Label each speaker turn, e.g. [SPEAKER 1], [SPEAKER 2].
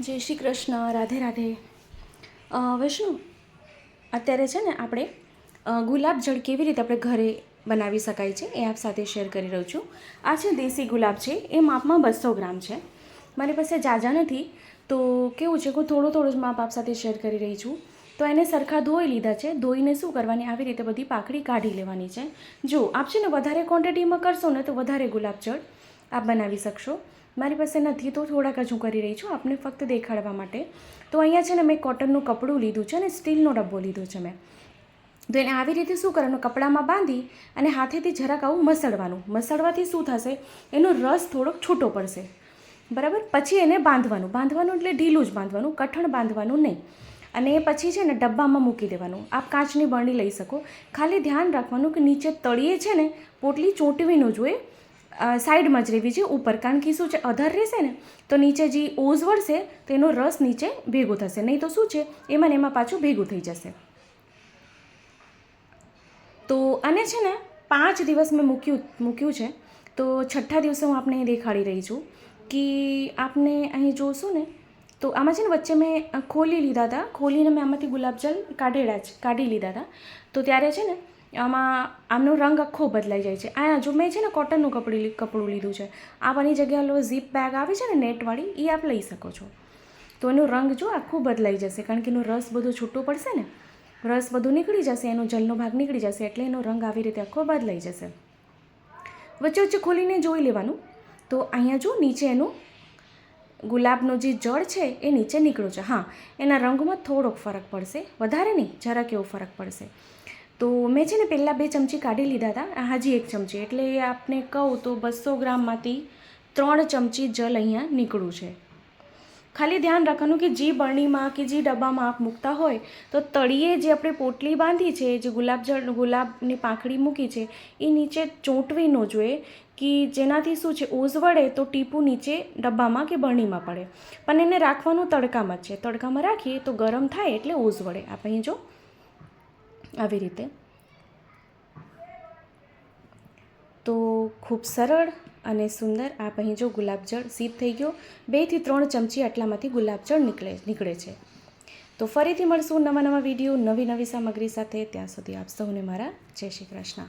[SPEAKER 1] જય શ્રી કૃષ્ણ, રાધે રાધે. વૈષ્ણુ, અત્યારે છે ને આપણે ગુલાબજળ ગુલાબ જળ કેવી રીતે આપણે ઘરે બનાવી શકાય છે એ આપ સાથે શેર કરી રહ્યું છું. આ છે દેશી ગુલાબ છે, એ માપમાં બસો ગ્રામ છે. મારી પાસે જાજા નથી, તો કેવું છે? હું થોડું થોડું જ માપ આપ સાથે શેર કરી રહી છું. તો એને સરખા ધોઈ લીધા છે. ધોઈને શું કરવાની? આવી રીતે બધી પાકડી કાઢી લેવાની છે. જો, આપ છે ને વધારે ક્વોન્ટિટીમાં કરશો ને તો વધારે ગુલાબ જળ આપ બનાવી શકશો. મારી પાસે નથી તો થોડાક જ હું કરી રહી છું આપને ફક્ત દેખાડવા માટે. તો અહીંયા છે ને મેં કોટનનું કપડું લીધું છે અને સ્ટીલનો ડબ્બો લીધો છે મેં. તો એને આવી રીતે શું કરવાનું? કપડામાં બાંધી અને હાથેથી જરાક આવું મસળવાનું. મસળવાથી શું થશે? એનો રસ થોડોક છૂટો પડશે. બરાબર? પછી એને બાંધવાનું. બાંધવાનું એટલે ઢીલું જ બાંધવાનું, કઠણ બાંધવાનું નહીં. અને એ પછી છે ને ડબ્બામાં મૂકી દેવાનું. આપ કાચની બરણી લઈ શકો. ખાલી ધ્યાન રાખવાનું કે નીચે તળિયે છે ને, પોટલી ચોંટવી ન જોઈએ. સાઈડમાં જ રહેવી છે, ઉપર. કારણ કે શું છે, અધર રહેશે ને, તો નીચે જે ઓઝ વળશે, તેનો રસ નીચે ભેગો થશે. નહીં તો શું છે, એમાં ને એમાં પાછું ભેગું થઈ જશે. તો આને છે ને, પાંચ દિવસ મેં મૂક્યું મૂક્યું છે. તો છઠ્ઠા દિવસે હું આપને દેખાડી રહી છું કે આપને અહીં જોશું ને, તો આમાં છે ને વચ્ચે મેં ખોલી લીધા હતા. ખોલીને મેં આમાંથી ગુલાબજલ કાઢેલા જ, કાઢી લીધા હતા. તો ત્યારે છે ને આમાં આમનો રંગ આખો બદલાઈ જાય છે. આ જો મેં છે ને કોટનનું કપડું કપડું લીધું છે. આની જગ્યાએ લો ઝીપ બેગ આવે છે ને નેટવાળી એ આપ લઈ શકો છો. તો એનો રંગ જો આખું બદલાઈ જશે, કારણ કે એનો રસ બધો છૂટો પડશે ને, રસ બધું નીકળી જશે, એનો જલનો ભાગ નીકળી જશે, એટલે એનો રંગ આવી રીતે આખો બદલાઈ જશે. વચ્ચે વચ્ચે ખોલીને જોઈ લેવાનું. તો અહીંયા જો નીચે એનું ગુલાબનું જે જળ છે, એ નીચે નીકળ્યું છે. હા, એના રંગમાં થોડોક ફરક પડશે. વધારે નહીં, જરાક એવો ફરક પડશે. તો મેં છે ને પહેલાં બે ચમચી કાઢી લીધા હતા હાજી એક ચમચી. એટલે આપને કહું તો બસો ગ્રામમાંથી ત્રણ ચમચી જલ અહીંયા નીકળ્યું છે. ખાલી ધ્યાન રાખવાનું કે જે બરણીમાં કે જે ડબ્બામાં આપ મૂકતા હોય, તો તળિયે જે આપણે પોટલી બાંધી છે, જે ગુલાબજળ ગુલાબની પાંખડી મૂકી છે, એ નીચે ચોંટવી ન જોઈએ કે જેનાથી શું છે, ઓઝ વળે તો ટીપું નીચે ડબ્બામાં કે બરણીમાં પડે. પણ એને રાખવાનું તડકામાં જ છે. તડકામાં રાખીએ તો ગરમ થાય એટલે ઓઝ વળે. આપણે જો આવી રીતે. તો ખૂબ સરળ અને સુંદર અહીં જો ગુલાબજળ સીધ થઈ ગયો. બેથી ત્રણ ચમચી આટલામાંથી ગુલાબજળ નીકળે નીકળે છે. તો ફરીથી મળશું નવા નવા વીડિયો નવી નવી સામગ્રી સાથે. ત્યાં સુધી આપ સૌને મારા જય શ્રી કૃષ્ણ.